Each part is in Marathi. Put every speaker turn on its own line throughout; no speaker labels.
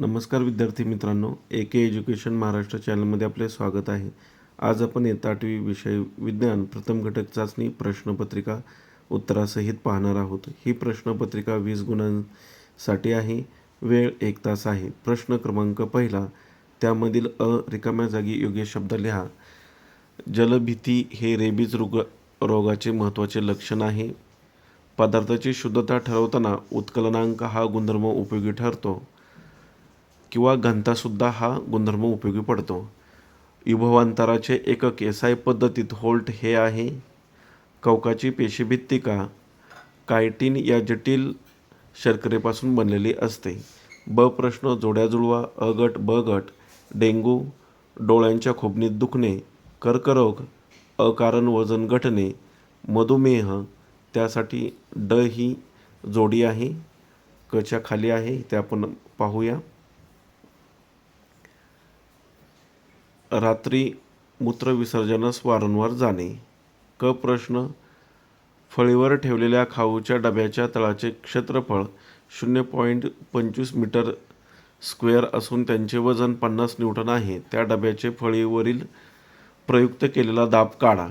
नमस्कार विद्यार्थी मित्रांनो ए के एज्युकेशन महाराष्ट्र चॅनलमध्ये आपले स्वागत आहे. आज आपण इयत्ता आठवी विषय विज्ञान प्रथम घटक चाचणी प्रश्नपत्रिका उत्तरासहित पाहणार आहोत. ही प्रश्नपत्रिका वीस गुणांसाठी आहे. वेळ एक तास आहे. प्रश्न क्रमांक पहिला त्यामधील अ रिकाम्या जागी योग्य शब्द लिहा. जलभीती हे रेबीज रोग रोगाचे महत्त्वाचे लक्षण आहे. पदार्थाची शुद्धता ठरवताना उत्कलनांक हा गुणधर्म उपयोगी ठरतो. किंवा घनतासुद्धा हा गुणधर्म उपयोगी पडतो. विभवांतराचे एकक एस आय पद्धतीत होल्ट हे आहे. कवकाची पेशीभित्तिका कायटिन या जटिल शर्करेपासून बनलेली असते. ब प्रश्न जोड्या जुळवा अ गट ब गट डेंगू डोळ्यांच्या खोबणीत दुखणे कर्करोग अकारण वजन घटणे मधुमेह त्यासाठी ड ही जोडी आहे. कच्या खाली आहे ते आपण पाहूया. रात्री मूत्रविसर्जनास वारंवार जाणे. क प्रश्न फळीवर ठेवलेल्या खाऊच्या डब्याच्या तळाचे क्षेत्रफळ शून्य पॉईंट पंचवीस मीटर स्क्वेअर असून त्यांचे वजन पन्नास न्यूटन आहे. त्या डब्याचे फळीवरील प्रयुक्त केलेला दाब काढा.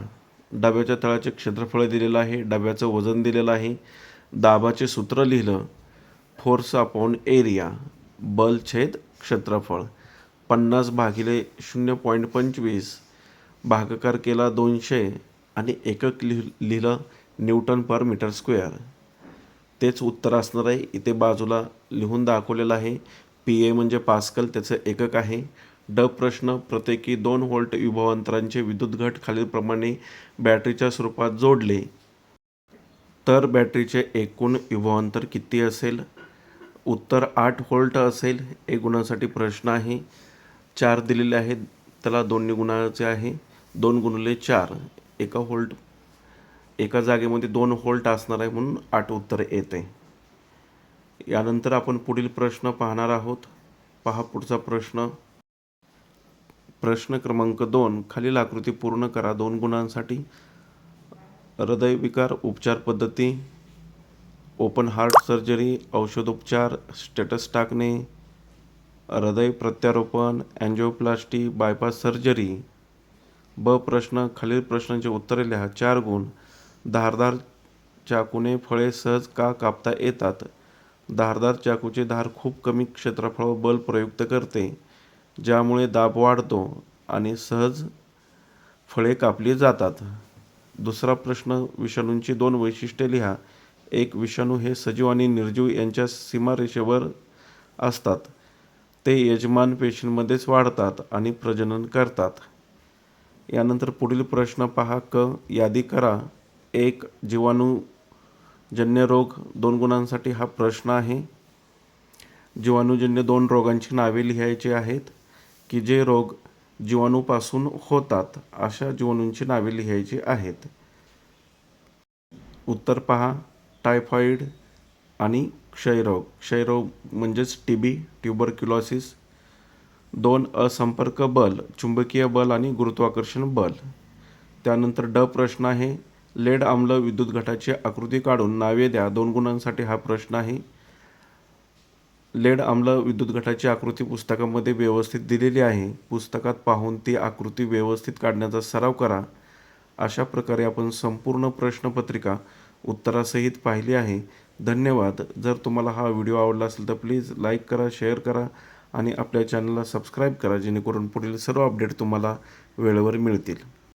डब्याच्या तळाचे क्षेत्रफळ दिलेलं आहे. डब्याचं वजन दिलेलं आहे. दाबाचे सूत्र लिहिलं फोर्स अपॉन एरिया बल छेद क्षेत्रफळ. पन्नास भागिले शून्य पॉईंट पंचवीस भागाकार केला दोनशे आणि एकक लिह लिहिलं न्यूटन पर मीटर स्क्वेअर. तेच उत्तर असणार आहे. इथे बाजूला लिहून दाखवलेलं आहे. पी ए म्हणजे पास्कल त्याचं एकक आहे. ड प्रश्न प्रत्येकी दोन व्होल्ट विभवांतरांचे विद्युत घट खालीलप्रमाणे बॅटरीच्या स्वरूपात जोडले. तर बॅटरीचे एकूण विभवांतर किती असेल? उत्तर आठ व्होल्ट असेल. एक गुणासाठी प्रश्न आहे. चार दिलेले आहेत. त्याला दोन्ही गुणाचे आहे. दोन गुणले चार. एका होल्ट एका जागेमध्ये दोन होल्ट असणार आहे म्हणून आठ उत्तर येते. यानंतर आपण पुढील प्रश्न पाहणार आहोत. पहा पुढचा प्रश्न. प्रश्न क्रमांक दोन. खालील आकृती पूर्ण करा दोन गुणांसाठी. हृदयविकार उपचार पद्धती. ओपन हार्ट सर्जरी औषधोपचार स्टेटस टाकणे. हृदय प्रत्यारोपण अँजिओप्लास्टी बायपास सर्जरी ब प्रश्न खालील प्रश्नांचे उत्तरे लिहा. चार गुण. धारदार चाकूने फळे सहज का कापता येतात? धारदार चाकूचे धार खूप कमी क्षेत्रफळ बल प्रयुक्त करते ज्यामुळे दाब वाढतो आणि सहज फळे कापली जातात. दुसरा प्रश्न विषाणूंची दोन वैशिष्ट्ये लिहा. एक विषाणू हे सजीव आणि निर्जीव यांच्या सीमारेषेवर असतात. ते यजमान पेशींमध्येच वाढतात आणि प्रजनन करतात. यानंतर पुढील प्रश्न पहा क यादी करा. एक जीवाणूजन्य रोग दोन गुणांसाठी हा प्रश्न आहे. जीवाणूजन्य दोन रोगांची नावे लिहायची आहेत की जे रोग जीवाणूपासून होतात अशा जीवाणूंची नावे लिहायची आहेत. उत्तर पहा टायफॉईड आणि क्षयरोग. क्षयरोग म्हणजेच टी बी ट्युबरक्युलॉसिस दोन असंपर्क बल चुंबकीय बल आणि गुरुत्वाकर्षण बल. त्यानंतर ड प्रश्न आहे लेड आम्ल विद्युत घटाची आकृती काढून नावे द्या. दोन गुणांसाठी हा प्रश्न आहे. लेड आम्ल विद्युत घटाची आकृती पुस्तकामध्ये व्यवस्थित दिलेली आहे. पुस्तकात पाहून ती आकृती व्यवस्थित काढण्याचा सराव करा. अशा प्रकारे आपण संपूर्ण प्रश्नपत्रिका उत्तरासहित पाहिली आहे. धन्यवाद. जर तुम्हाला हा व्हिडिओ आवडला असेल तर प्लीज लाईक करा शेअर करा आणि आपल्या चॅनलला सबस्क्राईब करा जेणेकरून पुढील सर्व अपडेट तुम्हाला वेळेवर मिळतील.